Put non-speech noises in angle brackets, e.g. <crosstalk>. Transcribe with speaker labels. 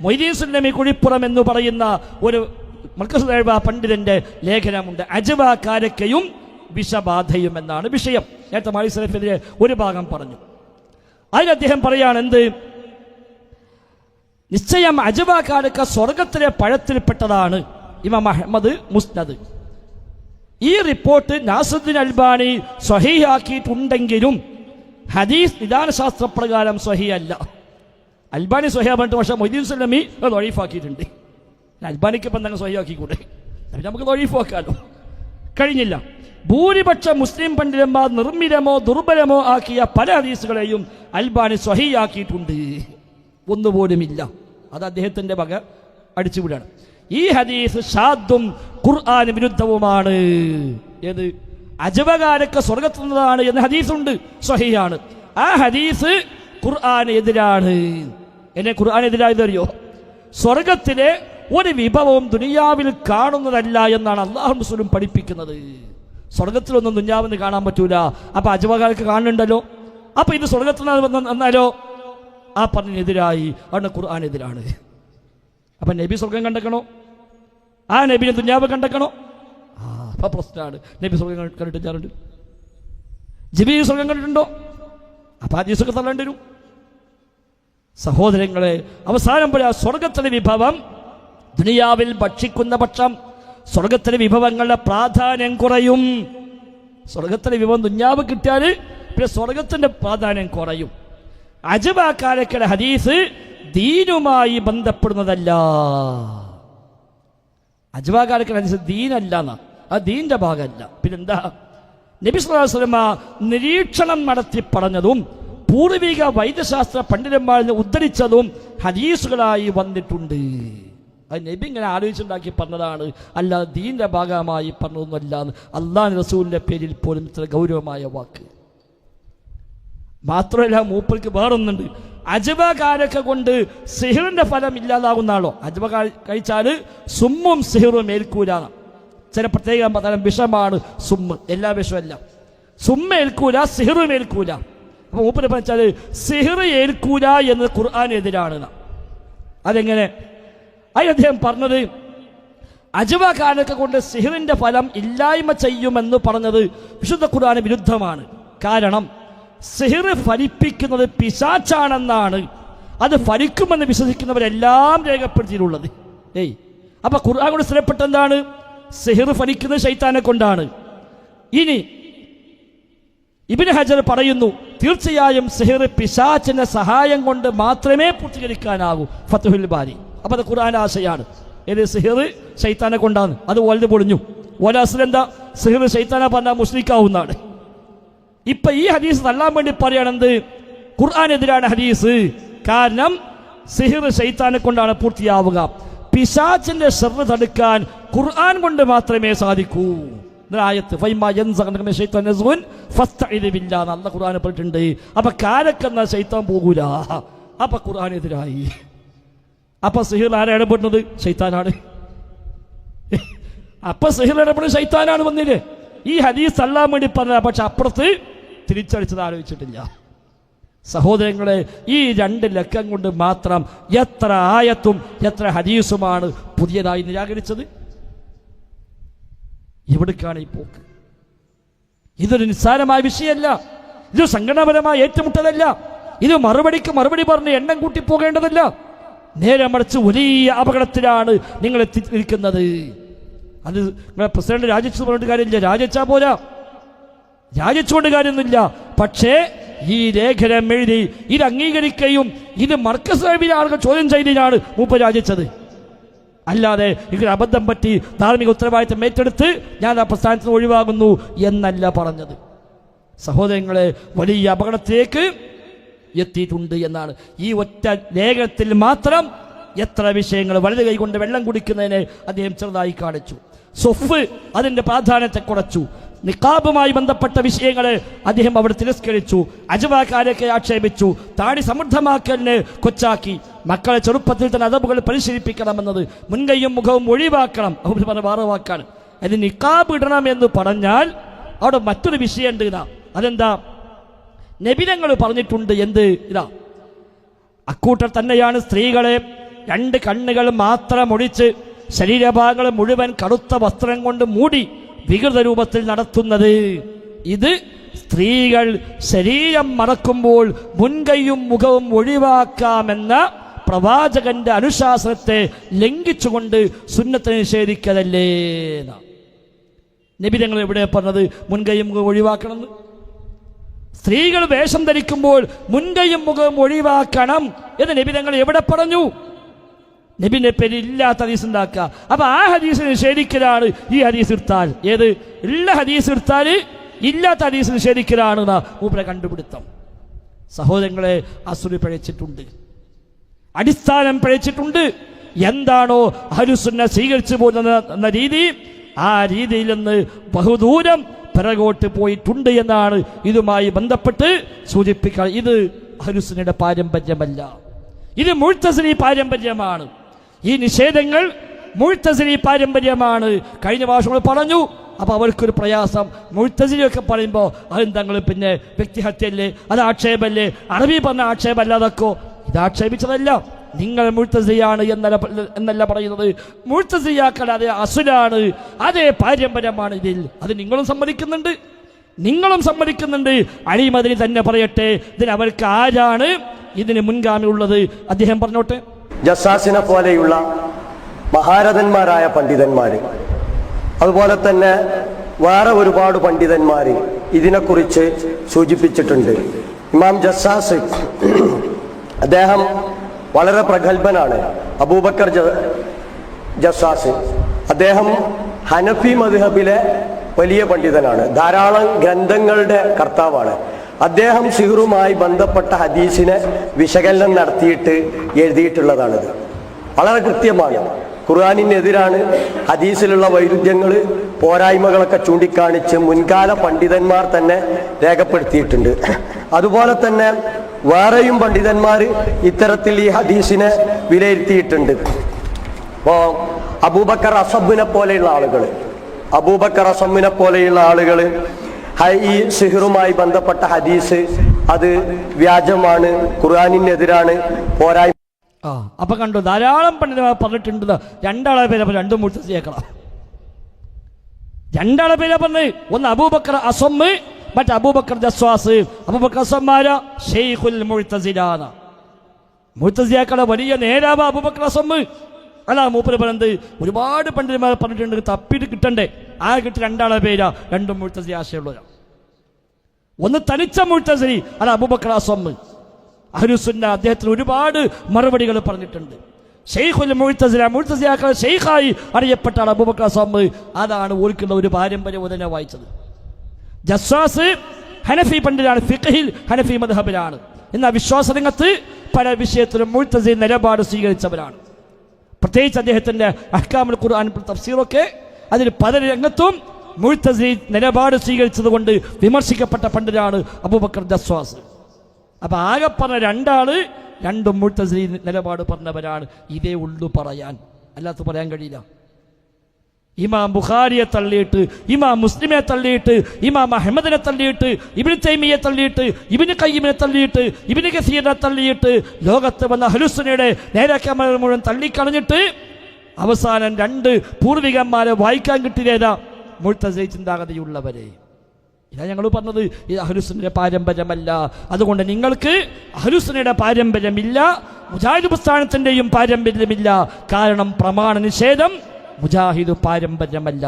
Speaker 1: മൊയ്തീൻ സുല്ലമി കുഴിപ്പുറം എന്ന് പറയുന്ന ഒരു മർക്കസ് ദൈവ പണ്ഡിതന്റെ ലേഖനമുണ്ട്. അജവാക്കാരക്കയും വിഷബാധയും എന്നാണ് വിഷയം. നേരത്തെ മാളി സലഫിന്റെ ഒരു ഭാഗം പറഞ്ഞു. അതിന് അദ്ദേഹം പറയാണ് എന്ത് നിശ്ചയം അജവാക്കാരക്ക സ്വർഗത്തിലെ പഴത്തിൽപ്പെട്ടതാണ്. ഇമാം അഹമ്മദ് മുസ്നദ്. ഈ റിപ്പോർട്ട് നാസുദ്ദീൻ അൽബാനി സ്വഹീഹാക്കിയിട്ടുണ്ടെങ്കിലും ഹദീസ് നിദാനശാസ്ത്ര പ്രകാരം സ്വഹിയല്ല അൽബാനി സ്വഹിയ പറഞ്ഞിട്ട് പക്ഷേ മൊയ്തീൻ സുല്ലമി അത് ഒഴീഫാക്കിയിട്ടുണ്ട് അൽബാനിക്ക് ഇപ്പം തന്നെ സ്വഹിയാക്കിക്കൂടെ നമുക്ക് ഒഴീഫാക്കാലോ കഴിഞ്ഞില്ല. ഭൂരിപക്ഷ മുസ്ലിം പണ്ഡിതന്മാർ നിർമ്മിരമോ ദുർബലമോ ആക്കിയ പല ഹദീസുകളെയും അൽബാനി സ്വഹിയാക്കിയിട്ടുണ്ട് ഒന്നുപോലുമില്ല. അത് അദ്ദേഹത്തിന്റെ വക അടിച്ചുവിടാണ് ഈ ഹദീസ് ഷാദും ഖുർആൻ വിരുദ്ധവുമാണ്. ഏത്? അജവകാരൊക്കെ സ്വർഗത്തുന്നതാണ് എന്ന ഹദീസുണ്ട്. സ്വഹിയാണ് ആ ഹദീസ് ഖുർആൻ എതിരാണ് എന്നെ ഖുർആൻ എതിരായതറിയോ സ്വർഗത്തിലെ ഒരു വിഭവവും ദുനിയാവിൽ കാണുന്നതല്ല എന്നാണ് അള്ളാഹു മുസ്ലിം പഠിപ്പിക്കുന്നത്. സ്വർഗത്തിലൊന്നും ദുനിയാവെന്ന് കാണാൻ പറ്റൂല. അപ്പൊ അജവകാർക്ക് കാണുന്നുണ്ടല്ലോ. അപ്പൊ ഇത് സ്വർഗത്തിൽ എന്നാലോ ആ പറഞ്ഞതിനെതിരായി അവിടെ ഖുർആൻ എതിരാണ് അപ്പൊ നബി സ്വർഗം കണ്ടെക്കണോ ആ നബിനെ ദുനിയാവ് കണ്ടെക്കണോ ആ അപ്പൊ പ്രശ്നമാണ്. നബി സ്വർഗം കണ്ടിട്ട് ജിബി സ്വർഗം കണ്ടിട്ടുണ്ടോ? അപ്പൊ ആ ജീസൊക്കെ തള്ളേണ്ടി വരും. സഹോദരങ്ങളെ അവസാനം പോലെ ആ സ്വർഗത്തിലെ വിഭവം. ദുനിയാവിൽ ഭക്ഷിക്കുന്ന പക്ഷം സ്വർഗത്തിലെ വിഭവങ്ങളുടെ പ്രാധാന്യം കുറയും. സ്വർഗത്തിലെ വിഭവം ദുഞ്ഞാവ് കിട്ടിയാൽ പിന്നെ സ്വർഗത്തിന്റെ പ്രാധാന്യം കുറയും. അജബാക്കാരക്കയുടെ ഹദീസ് ദീനുമായി ബന്ധപ്പെടുന്നതല്ല. അജബാക്കാരക്കയുടെ ഹദീസ് ദീനല്ല എന്നാ. ആ ദീന്റെ ഭാഗമല്ല. പിന്നെന്താ? നബി നിരീക്ഷണം നടത്തി പറഞ്ഞതും പൂർവിക വൈദ്യശാസ്ത്ര പണ്ഡിതന്മാരിൽ നിന്ന് ഉദ്ധരിച്ചതും ഹദീസുകളായി വന്നിട്ടുണ്ട്. അത് നബി ഇങ്ങനെ ആലോചിച്ചുണ്ടാക്കി പറഞ്ഞതാണ്. അല്ലാതെ ദീന്റെ ഭാഗമായി പറഞ്ഞതൊന്നുമല്ല അള്ളാഹ് റസൂലിന്റെ പേരിൽ പോലും ഇത്ര ഗൗരവമായ വാക്ക്. മാത്രമല്ല മൂപ്പർക്ക് വേറൊന്നുണ്ട്. അജബകാരൊക്കെ കൊണ്ട് സിഹിറിന്റെ ഫലം ഇല്ലാതാകുന്ന ആളോ? അജബ കഴിച്ചാൽ സുമ്മും സിഹിറും ഏൽക്കൂല ചില പ്രത്യേക തരം വിഷമാണ് സുമ്മ്. എല്ലാ വിഷമല്ല. സുമ്മ ഏൽക്കൂല സിഹിറും ഏൽക്കൂല. അപ്പൊ മൂപ്പര് പറഞ്ഞാൽ സിഹിർ ഏൽക്കൂല എന്ന് ഖുർആൻ. അതെങ്ങനെ? അതിന് അദ്ദേഹം പറഞ്ഞത് അജവകാരൊക്കെ കൊണ്ട് സിഹിറിന്റെ ഫലം ഇല്ലായ്മ ചെയ്യുമെന്ന് പറഞ്ഞത് വിശുദ്ധ ഖുർആന് വിരുദ്ധമാണ്. കാരണം സിഹിർ ഫലിപ്പിക്കുന്നത് പിശാച്ചാണെന്നാണ്. അത് ഫലിക്കുമെന്ന് വിശ്വസിക്കുന്നവരെല്ലാം രേഖപ്പെടുത്തിയിട്ടുള്ളത്. ഏയ്. അപ്പൊ ഖുർആൻ കൊണ്ട് സ്ഥിരപ്പെട്ടെന്താണ് സിഹിർ ഫലിക്കുന്നത് ശൈത്താനെ കൊണ്ടാണ്. ഇനി ഇബിന് ഹജർ പറയുന്നു തീർച്ചയായും സെഹിർ പിശാച്ചിന്റെ സഹായം കൊണ്ട് മാത്രമേ പൂർത്തീകരിക്കാനാകൂ ഫത്തുഹുൽ ബാരി. അപ്പൊ അത് ഖുർആൻ ആശയാണ്. ഏത് സിഹിർ ശൈത്താനെ കൊണ്ടാണ്? അത് വലുത് പൊളിഞ്ഞു. ഒലാസിൽ എന്താ? സിഹിർ ശൈത്താനെ പറഞ്ഞാൽ മുസ്ലിക്കാവുന്നതാണ്. ഇപ്പൊ ഈ ഹദീസ് തള്ളാൻ വേണ്ടി പറയണത് ഖുർആാനെതിരാണ് ഹദീസ്. കാരണം സിഹിർ ശൈത്താനെ കൊണ്ടാണ് പൂർത്തിയാവുക. പിശാച്ചിന്റെ ശ്രദ്ധ തടുക്കാൻ ഖുർആൻ കൊണ്ട് മാത്രമേ സാധിക്കൂ. ആയത്ത് അല്ലാഹ് ഖുർആനിൽ പറഞ്ഞിട്ടുണ്ട്. അപ്പൊ കാരക്കെന്ന ശൈത്താൻ പോകൂല. അപ്പൊ ഖുർആാനെതിരായി അപ്പൊ സിഹിർ ആരാ ഇടപെടുന്നത്? ശൈത്താനാണ്. അപ്പൊ സിഹിർ ഇടപെടുന്നത് ശൈത്താനാണ് വന്നില്ലേ? ഈ ഹദീസ് അല്ലാൻ വേണ്ടി പറഞ്ഞ പക്ഷെ അപ്പുറത്ത് തിരിച്ചടിച്ചത് ആലോചിച്ചിട്ടില്ല. സഹോദരങ്ങളെ ഈ രണ്ട് ലക്കം കൊണ്ട് മാത്രം എത്ര ആയത്തും എത്ര ഹദീസുമാണ് പുതിയതായി നിരാകരിച്ചത്? എവിടേക്കാണ് ഈ പോക്ക്. ഇതൊരു നിസ്സാരമായ വിഷയമല്ല. ഇത് സംഘടനാപരമായ ഏറ്റുമുട്ടലല്ല. ഇത് മറുപടിക്ക് മറുപടി പറഞ്ഞ് എണ്ണം കൂട്ടി പോകേണ്ടതല്ല. നേരെ മറിച്ച് വലിയ അപകടത്തിലാണ് നിങ്ങൾ എത്തിയിരിക്കുന്നത് അത് നിങ്ങളെ പ്രസിഡന്റ് രാജിച്ചു പറഞ്ഞിട്ട് കാര്യമില്ല. രാജിച്ചാ പോരാ. രാജിച്ചുകൊണ്ട് കാര്യമൊന്നുമില്ല. പക്ഷേ ഈ ലേഖനം എഴുതി ഇത് അംഗീകരിക്കുകയും ഇത് മർക്കസ് ആളുകൾ ചോദ്യം ചെയ്തതിനാണ് മൂപ്പ രാജിച്ചത് അല്ലാതെ എനിക്ക് അബദ്ധം പറ്റി ധാർമ്മിക ഉത്തരവാദിത്തം ഏറ്റെടുത്ത് ഞാൻ ആ പ്രസ്ഥാനത്തിന് ഒഴിവാകുന്നു എന്നല്ല പറഞ്ഞത്. സഹോദരങ്ങളെ വലിയ അപകടത്തിലേക്ക് എത്തിയിട്ടുണ്ട് എന്നാണ്. ഈ ഒറ്റ ലേഖനത്തിൽ മാത്രം എത്ര വിഷയങ്ങൾ വലത് കൈകൊണ്ട് വെള്ളം കുടിക്കുന്നതിനെ അദ്ദേഹം ചെറുതായി കാണിച്ചു. സൊഫ് അതിന്റെ പ്രാധാന്യത്തെ കുറച്ചു. നിക്കാബുമായി ബന്ധപ്പെട്ട വിഷയങ്ങൾ അദ്ദേഹം അവിടെ തിരസ്കരിച്ചു. അജവാക്കാരൊക്കെ ആക്ഷേപിച്ചു. താടി സമൃദ്ധമാക്കലിന് കൊച്ചാക്കി. മക്കളെ ചെറുപ്പത്തിൽ തന്നെ അതബുകൾ പരിശീലിപ്പിക്കണമെന്നത് മുൻകൈയും മുഖവും ഒഴിവാക്കണം. അവർ പറഞ്ഞ വേറെ വാക്കാണ് അത് നിക്കാബ് ഇടണം എന്ന് പറഞ്ഞാൽ അവിടെ മറ്റൊരു വിഷയം ഉണ്ട് ഇതാ. അതെന്താ? നബിനങ്ങൾ പറഞ്ഞിട്ടുണ്ട് എന്ത്? ഇതാ. അക്കൂട്ടർ തന്നെയാണ് സ്ത്രീകളെ രണ്ട് കണ്ണുകൾ മാത്രം ഒഴിച്ച് ശരീരഭാഗങ്ങൾ മുഴുവൻ കറുത്ത വസ്ത്രം കൊണ്ട് മൂടി വികൃത രൂപത്തിൽ നടത്തുന്നത്. ഇത് സ്ത്രീകൾ ശരീരം മറക്കുമ്പോൾ മുൻകൈയും മുഖവും ഒഴിവാക്കാമെന്ന പ്രവാചകന്റെ അനുശാസനത്തെ ലംഘിച്ചുകൊണ്ട് സുന്നത്തെ നിഷേധിക്കതല്ലേ. നബി ഞങ്ങൾ എവിടെ പറഞ്ഞത്? മുൻകൈയും മുഖവും ഒഴിവാക്കണമെന്ന് സ്ത്രീകൾ വേഷം ധരിക്കുമ്പോൾ മുൻകൈയും മുഖവും ഒഴിവാക്കണം എന്ന് നബി ഞങ്ങൾ എവിടെ പറഞ്ഞു? നബിന്റെ പേര് ഇല്ലാത്ത ഹദീസ് ഉണ്ടാക്കുക. അപ്പൊ ആ ഹദീസ് നിഷേധിക്കലാണ് ഈ ഹദീസ് എടുത്താൽ. ഏത്? ഉള്ള ഹദീസ് എടുത്താൽ ഇല്ലാത്ത ഹദീസ് നിഷേധിക്കലാണ് മൂപ്പരെ കണ്ടുപിടുത്തം. സഹോദരങ്ങളെ അസുരി പഴച്ചിട്ടുണ്ട്. അടിസ്ഥാനം പഴച്ചിട്ടുണ്ട്. എന്താണോ ഹരുസുന്ന സ്വീകരിച്ചു പോകുന്ന രീതി ആ രീതിയിൽ നിന്ന് ബഹുദൂരം പിറകോട്ട് പോയിട്ടുണ്ട് എന്നാണ് ഇതുമായി ബന്ധപ്പെട്ട് സൂചിപ്പിക്കുക ഇത് ഹരുസുനയുടെ പാരമ്പര്യമല്ല. ഇത് മുഴുത്തസിനി പാരമ്പര്യമാണ്. ഈ നിഷേധങ്ങൾ മുഴുത്തസിരി പാരമ്പര്യമാണ്. കഴിഞ്ഞ ഭാഷ പറഞ്ഞു അപ്പോൾ അവർക്കൊരു പ്രയാസം. മുഴുത്തസിരിയൊക്കെ പറയുമ്പോൾ അതെന്തങ്ങൾ പിന്നെ വ്യക്തിഹത്യല്ലേ അത് ആക്ഷേപല്ലേ? അറബി പറഞ്ഞ ആക്ഷേപമല്ല അതൊക്കെ. ഇത് ആക്ഷേപിച്ചതല്ല. നിങ്ങൾ മുഴുത്തസിയാണ് എന്നല്ല എന്നല്ല പറയുന്നത്. മുഴുത്തസിയാക്കൾ അത് അസുലാണ് അതേ പാരമ്പര്യമാണ് ഇതിൽ. അത് നിങ്ങളും സമ്മതിക്കുന്നുണ്ട്. നിങ്ങളും സമ്മതിക്കുന്നുണ്ട്. അഴിമതിന് തന്നെ പറയട്ടെ. ഇതിന് അവർക്ക് ആരാണ് ഇതിന് മുൻഗാമി ഉള്ളത് അദ്ദേഹം പറഞ്ഞോട്ടെ.
Speaker 2: ജസാസിനെ പോലെയുള്ള മഹാരഥന്മാരായ പണ്ഡിതന്മാര്. അതുപോലെ തന്നെ വേറെ ഒരുപാട് പണ്ഡിതന്മാര് ഇതിനെക്കുറിച്ച് സൂചിപ്പിച്ചിട്ടുണ്ട്. ഇമാം ജസാസ് <clears throat> അദ്ദേഹം വളരെ പ്രഗത്ഭനാണ്. അബൂബക്കർ ജസാസ്. അദ്ദേഹം ഹനഫി മദ്ഹബിലെ വലിയ പണ്ഡിതനാണ്. ധാരാളം ഗ്രന്ഥങ്ങളുടെ കർത്താവാണ്. അദ്ദേഹം സിഹറുമായി ബന്ധപ്പെട്ട ഹദീസിനെ വിശകലനം നടത്തിയിട്ട് എഴുതിയിട്ടുള്ളതാണിത്. വളരെ കൃത്യമാണ്. ഖുർആാനിനെതിരാണ് ഹദീസിലുള്ള വൈരുദ്ധ്യങ്ങൾ പോരായ്മകളൊക്കെ ചൂണ്ടിക്കാണിച്ച് മുൻകാല പണ്ഡിതന്മാർ തന്നെ രേഖപ്പെടുത്തിയിട്ടുണ്ട്. അതുപോലെ തന്നെ വേറെയും പണ്ഡിതന്മാർ ഇത്തരത്തിൽ ഈ ഹദീസിനെ വിലയിരുത്തിയിട്ടുണ്ട്. അപ്പോൾ അബൂബക്കർ അസബിനെ പോലെയുള്ള ആളുകൾ അബൂബക്കർ അസമ്മിനെ പോലെയുള്ള ആളുകൾ ഈ സിഹറുമായി ബന്ധപ്പെട്ട ഹദീസ് അത് വ്യാജമാണ് ഖുർആാനിനെതിരാണ് പോരായ്മ
Speaker 1: ആ അപ്പൊ കണ്ടു ധാരാളം പണ്ഡിതന്മാർ പറഞ്ഞിട്ടുണ്ട്. രണ്ടാളെ പേരെ അപ്പൊ രണ്ടും മുഴുത്തസിയാക്കണം രണ്ടാളെ പേരെ പറഞ്ഞു ഒന്ന് അബൂബക്കർ അസമ്മ് മറ്റേ അബൂബക്കർ ജസ്വാസ്. അബൂബക്കർ അസമ്മാര ഷെയ്ഖുൽ മുഴുത്തസിലാന മുഴുത്തസിയാക്കളെ വലിയ നേരാവ അബൂബക്കർ അസമ്മ്. അല്ല മൂപ്പര് പറഞ്ഞത്. ഒരുപാട് പണ്ഡിതന്മാർ പറഞ്ഞിട്ടുണ്ട് തപ്പിട്ട് കിട്ടണ്ടേ. ആ കിട്ടി രണ്ടാളെ പേരാ. രണ്ടും മുഴുത്തസി ആശയമുള്ളവരാ. ഒന്ന് തനിച്ച മുഴുത്തസരി അല്ല അബൂബക്കർ അസമ്മ്. അഹ്ലുസുന്ന അദ്ദേഹത്തിന് ഒരുപാട് മറുപടികൾ പറഞ്ഞിട്ടുണ്ട്. ഷെയ്ഖുൽ മുഴുത്തസില മുഴുത്തസിയാക്കൾ ഷെയ്ഖായി അറിയപ്പെട്ട ആൾ അബൂബക്കർ അസമ്മ്. അതാണ് ഓർക്കുള്ള ഒരു പാരമ്പര്യം ഉദനെ വായിച്ചത്. ജസ്വാസ് ഹനഫി പണ്ഡിതാണ് ഫിഖഹിൽ ഹനഫി മദ്ഹബിലാണ്. എന്നാൽ വിശ്വാസ രംഗത്ത് പല വിഷയത്തിലും മുഴുത്തസി നിലപാട് സ്വീകരിച്ചവരാണ്. പ്രത്യേകിച്ച് അദ്ദേഹത്തിന്റെ അഹ്കാമുൽ ഖുർആൻ തഫ്സീറൊക്കെ അതിൽ പല രംഗത്തും മുഴുത്തസി നിലപാട് സ്വീകരിച്ചത് കൊണ്ട് വിമർശിക്കപ്പെട്ട പണ്ഡിതനാണ് അബൂബക്കർ ജസ്വാസ്. അപ്പൊ ആകെ പറഞ്ഞ രണ്ടാൾ രണ്ടും മുഴുത്തസി നിലപാട് പറഞ്ഞവരാണ്. ഇതേ ഉള്ളു പറയാൻ. അല്ലാത്ത പറയാൻ കഴിയില്ല. ഇമാം ബുഖാരിയെ തള്ളിയിട്ട് ഇമാം മുസ്ലിമെ തള്ളിയിട്ട് ഇമാം അഹമ്മദിനെ തള്ളിയിട്ട് ഇബിന് തൈമിയെ തള്ളിയിട്ട് ഇബിന് കയ്യിമിനെ തള്ളിയിട്ട് ഇബിന് കസീറിനെ തള്ളിയിട്ട് ലോകത്ത് വന്ന ഹലുസനയുടെ നേരാക്കന്മാർ മുഴുവൻ തള്ളിക്കളഞ്ഞിട്ട് അവസാനം രണ്ട് പൂർവികന്മാരെ വായിക്കാൻ കിട്ടിയതാ മുഴുത്തസൈ ചിന്താഗതിയുള്ളവരെ. ഇതാ ഞങ്ങൾ പറഞ്ഞത് ഇത് അഹലുസുനയുടെ പാരമ്പര്യമല്ല. അതുകൊണ്ട് നിങ്ങൾക്ക് അഹലുസുനയുടെ പാരമ്പര്യമില്ല മുജാഹിദ് പ്രസ്ഥാനത്തിന്റെയും പാരമ്പര്യമില്ല. കാരണം പ്രമാണ നിഷേധം മുജാഹിദ് പാരമ്പര്യമല്ല.